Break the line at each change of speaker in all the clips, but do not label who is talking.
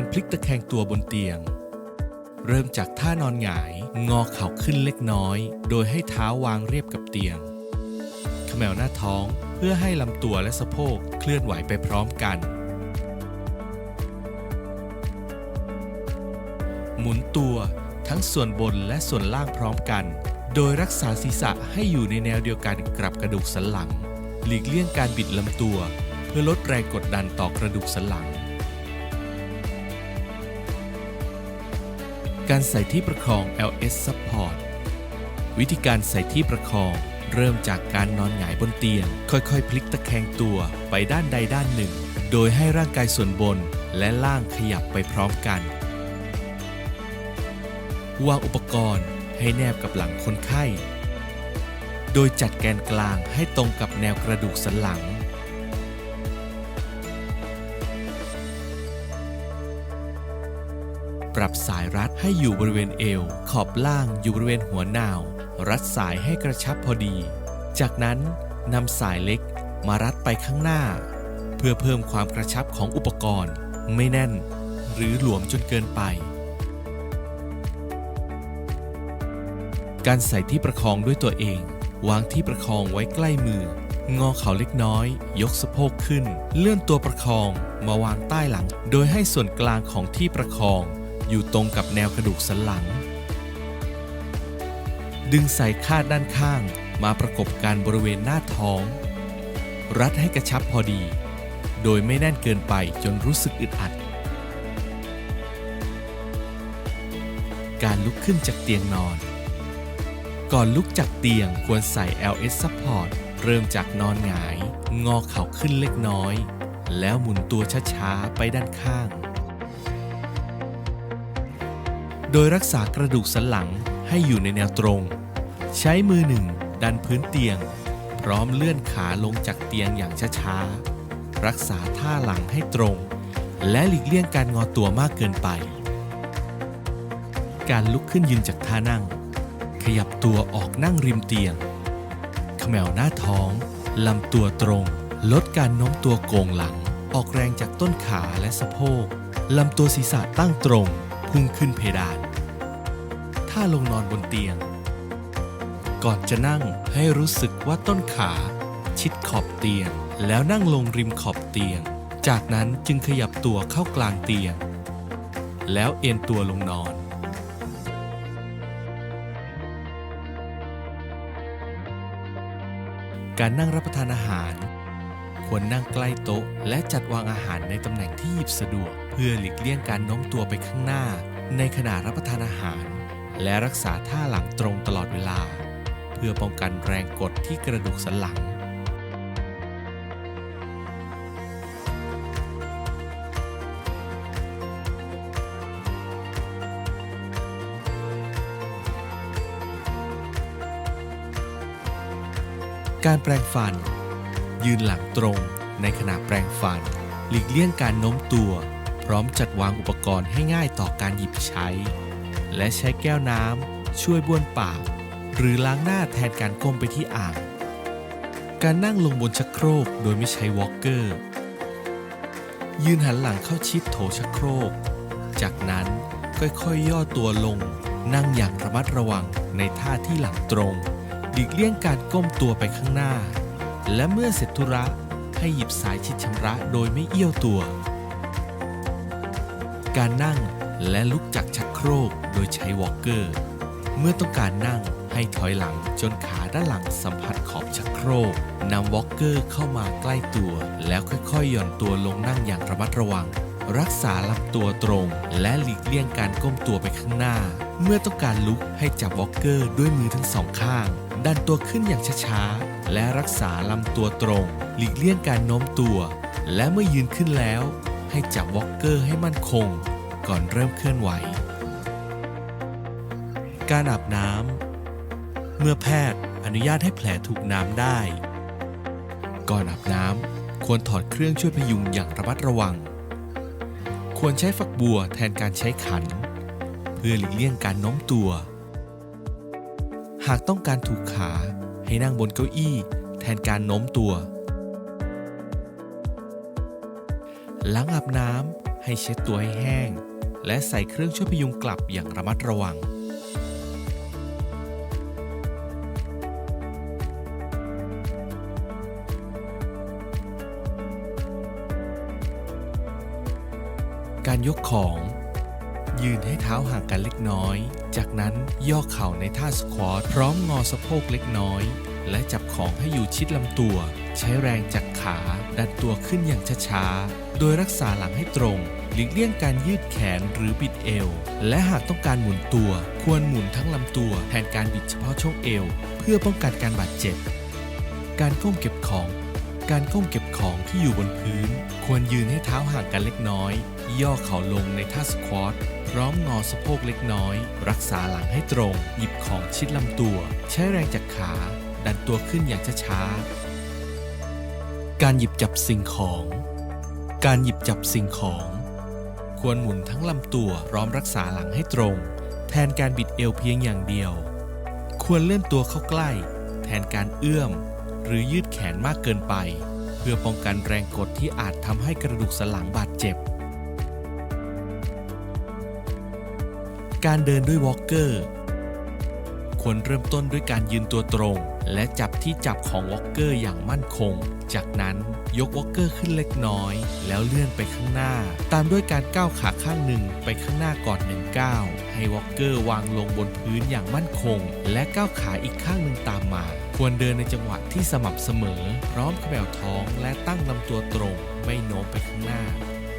การพลิกตะแคงตัวบนเตียง เริ่มจากท่านอนหงาย งอเข่าขึ้นเล็กน้อย โดยให้เท้าวางเรียบกับเตียงเขมวหน้าท้องเพื่อให้ลำตัวและสะโพกเคลื่อนไหวไปพร้อมกัน หมุนตัวทั้งส่วนบนและส่วนล่างพร้อมกัน โดยรักษาศีรษะให้อยู่ในแนวเดียวกันกับกระดูกสันหลัง หลีกเลี่ยงการบิดลำตัว เพื่อลดแรงกดดันต่อกระดูกสันหลัง การใส่ที่ประคอง LS Support วิธีการใส่ที่ประคองเริ่มจากการนอนหงายบนเตียง ค่อยๆ พลิกตะแคงตัวไปด้านใดด้านหนึ่ง โดยให้ร่างกายส่วนบนและล่างขยับไปพร้อมกัน วางอุปกรณ์ให้แนบกับหลังคนไข้ โดยจัดแกนกลางให้ตรงกับแนวกระดูกสันหลัง ปรับสายรัดให้อยู่บริเวณเอว ขอบล่างอยู่บริเวณหัวนาว รัดสายให้กระชับพอดี จากนั้นนำสายเล็กมารัดไปข้างหน้า เพื่อเพิ่มความกระชับของอุปกรณ์ ไม่แน่น หรือหลวมจนเกินไป การใส่ที่ประคองด้วยตัวเอง วางที่ประคองไว้ใกล้มือ งอเข่าเล็กน้อย ยกสะโพกขึ้น เลื่อนตัวประคองมาวางใต้หลัง โดยให้ส่วนกลางของที่ประคอง อยู่ตรงกับแนวกระดูกสันหลัง ดึงสายคาดด้านข้างมาประกบกันบริเวณหน้าท้อง รัดให้กระชับพอดี โดยไม่แน่นเกินไปจนรู้สึกอึดอัด การลุกขึ้นจากเตียงนอน ก่อนลุกจากเตียงควรใส่ LS Support เริ่มจากนอนหงาย งอเข่าขึ้นเล็กน้อย แล้วหมุนตัวช้าๆ ไปด้านข้าง โดยรักษากระดูกสันหลังให้อยู่ในแนวตรง ใช้มือหนึ่งดันพื้นเตียง พร้อมเลื่อนขาลงจากเตียงอย่างช้าๆ รักษาท่าหลังให้ตรง และหลีกเลี่ยงการงอตัวมากเกินไป การลุกขึ้นยืนจากท่านั่ง ขยับตัวออกนั่งริมเตียงขมวหน้าท้องลำตัวตรง ลดการโน้มตัวโกงหลัง ออกแรงจากต้นขาและสะโพกลำตัวศีรษะตั้งตรง พุ่งขึ้นเพดาน ถ้าลงนอนบนเตียง ก่อนจะนั่งให้รู้สึกว่าต้นขา ชิดขอบเตียง แล้วนั่งลงริมขอบเตียง จากนั้นจึงขยับตัวเข้ากลางเตียง แล้วเอนตัวลงนอนการนั่งรับประทานอาหาร ควรนั่งใกล้โต๊ะ และจัดวางอาหารในตำแหน่งที่หยิบสะดวก พื่อหลีกเลี่ยงการโน้มตัวไปข้างหน้า ในขณะรับประทานอาหาร และรักษาท่าหลังตรงตลอดเวลา เพื่อป้องกันแรงกดที่กระดูกสันหลัง การแปรงฟัน ยืนหลังตรงในขณะแปรงฟัน หลีกเลี่ยงการโน้มตัว ร้อมจัดวางอุปกรณ์ให้ง่ายต่อการหยิบใช้ และใช้แก้วน้ำช่วยบ้วนปาก หรือล้างหน้าแทนการก้มไปที่อ่าง การนั่งลงบนชักโครกโดยไม่ใช้วอล์กเกอร์ ยืนหันหลังเข้าชิดโถชักโครก จากนั้นค่อยๆย่อตัวลง นั่งอย่างระมัดระวังในท่าที่หลังตรงหลีกเลี่ยงการก้มตัวไปข้างหน้า และเมื่อเสร็จธุระให้หยิบสายชิดชำระโดยไม่เอี้ยวตัว การนั่งและลุกจากชักโครกโดยใช้วอล์กเกอร์ เมื่อต้องการนั่งให้ถอยหลังจนขาด้านหลังสัมผัสขอบชักโครกนำวอล์กเกอร์เข้ามาใกล้ตัว แล้วค่อยๆ หย่อนตัวลงนั่งอย่างระมัดระวัง รักษาลำตัวตรง และหลีกเลี่ยงการก้มตัวไปข้างหน้า เมื่อต้องการลุกให้จับวอล์กเกอร์ด้วยมือทั้งสองข้าง ดันตัวขึ้นอย่างช้าๆและรักษาลำตัวตรง หลีกเลี่ยงการโน้มตัว และเมื่อยืนขึ้นแล้ว ให้จับวอล์กเกอร์ให้มั่นคง ก่อนเริ่มเคลื่อนไหว การอาบน้ำ เมื่อแพทย์อนุญาตให้แผลถูกน้ำได้ ก่อนอาบน้ำควรถอดเครื่องช่วยพยุงอย่างระมัดระวัง ควรใช้ฝักบัวแทนการใช้ขัน เพื่อหลีกเลี่ยงการโน้มตัว หากต้องการถูกขาให้นั่งบนเก้าอี้แทนการโน้มตัว หลังอาบน้ำให้เช็ดตัวให้แห้ง และใส่เครื่องช่วยพยุงกลับอย่างระมัดระวังการยกของ ยืนให้เท้าห่างกันเล็กน้อย จากนั้นย่อเข่าในท่าสควอตพร้อมงอสะโพกเล็กน้อย และจับของให้อยู่ชิดลำตัว ใช้แรงจากขาดันตัวขึ้นอย่างช้าๆ โดยรักษาหลังให้ตรง หลีกเลี่ยงการยืดแขนหรือบิดเอว และหากต้องการหมุนตัว ควรหมุนทั้งลำตัวแทนการบิดเฉพาะช่วงเอว เพื่อป้องกันการบาดเจ็บ การก้มเก็บของ การก้มเก็บของที่อยู่บนพื้น ควรยืนให้เท้าห่างกันเล็กน้อย ย่อเข่าลงในท่าสควอตพร้อมงอสะโพกเล็กน้อย รักษาหลังให้ตรง หยิบของชิดลำตัว ใช้แรงจากขา ดันตัวขึ้นอย่างช้าๆ การหยิบจับสิ่งของ การหยิบจับสิ่งของ ควรหมุนทั้งลำตัวพร้อมรักษาหลังให้ตรง แทนการบิดเอวเพียงอย่างเดียว ควรเลื่อนตัวเข้าใกล้ แทนการเอื้อม หรือยืดแขนมากเกินไป เพื่อป้องกันแรงกดที่อาจทำให้กระดูกสันหลังบาดเจ็บ การเดินด้วยวอล์กเกอร์ ควรเริ่มต้นด้วยการยืนตัวตรง และจับที่จับของวอลเกอร์อย่างมั่นคง จากนั้นยกวอลเกอร์ขึ้นเล็กน้อย แล้วเลื่อนไปข้างหน้า ตามด้วยการก้าวขาข้างหนึ่งไปข้างหน้าก่อนหนึ่งก้าวให้วอลเกอร์วางลงบนพื้นอย่างมั่นคง และก้าวขาอีกข้างหนึ่งตามมา ควรเดินในจังหวะที่สม่ำเสมอ พร้อมเขมวท้องและตั้งลำตัวตรง ไม่โน้มไปข้างหน้า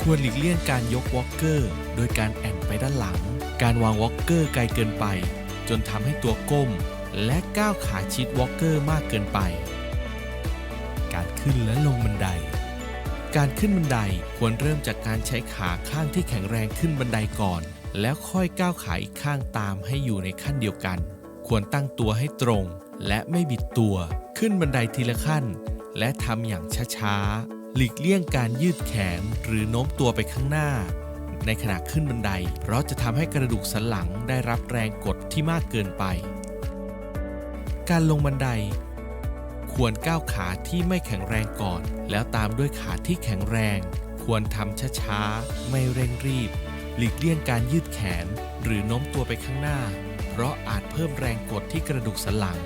ควรหลีกเลี่ยงการยกวอลเกอร์โดยการแอนไปด้านหลัง การวางวอลเกอร์ไกลเกินไป จนทำให้ตัวก้ม และก้าวขาชิดวอล์กเกอร์มากเกินไป การขึ้นและลงบันได การขึ้นบันไดควรเริ่มจากการใช้ขาข้างที่แข็งแรงขึ้นบันไดก่อน แล้วค่อยก้าวขาอีกข้างตามให้อยู่ในขั้นเดียวกัน ควรตั้งตัวให้ตรง และไม่บิดตัว ขึ้นบันไดทีละขั้น และทำอย่างช้าๆหลีกเลี่ยงการยืดแขนหรือโน้มตัวไปข้างหน้า ในขณะขึ้นบันได เพราะจะทำให้กระดูกสันหลังได้รับแรงกดที่มากเกินไป การลงบันได ควรก้าวขาที่ไม่แข็งแรงก่อน แล้วตามด้วยขาที่แข็งแรง ควรทำช้าๆ ไม่เร่งรีบ หลีกเลี่ยงการยืดแขน หรือโน้มตัวไปข้างหน้า เพราะอาจเพิ่มแรงกดที่กระดูกสันหลัง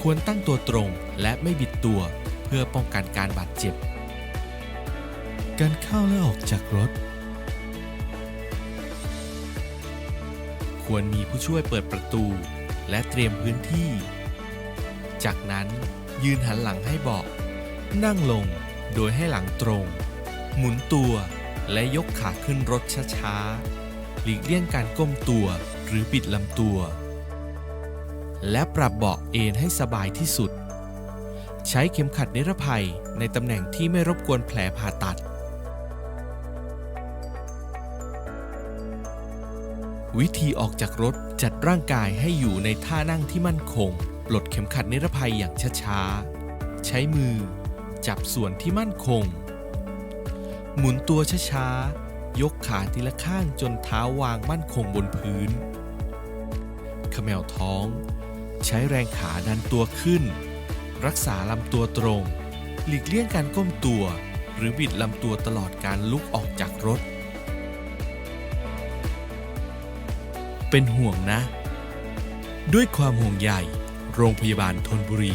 ควรตั้งตัวตรงและไม่บิดตัว เพื่อป้องกันการบาดเจ็บ การเข้าและออกจากรถ ควรมีผู้ช่วยเปิดประตู และเตรียมพื้นที่ จากนั้นยืนหันหลังให้เบาะนั่งลงโดยให้หลังตรง หมุนตัวและยกขาขึ้นรถช้าๆ หลีกเลี่ยงการก้มตัวหรือปิดลำตัว และปรับเบาะเอนให้สบายที่สุด ใช้เข็มขัดนิรภัยในตำแหน่งที่ไม่รบกวนแผลผ่าตัด วิธีออกจากรถจัดร่างกายให้อยู่ในท่านั่งที่มั่นคง ปลดเข็มขัดนิรภัยอย่างช้าๆ ใช้มือ จับส่วนที่มั่นคง หมุนตัวช้าๆ ยกขาทีละข้างจนเท้าวางมั่นคงบนพื้นเขมวท้อง ใช้แรงขาดันตัวขึ้น รักษาลำตัวตรง หลีกเลี่ยงการก้มตัว หรือบิดลำตัวตลอดการลุกออกจากรถ เป็นห่วงนะ ด้วยความห่วงใยโรงพยาบาลธนบุรี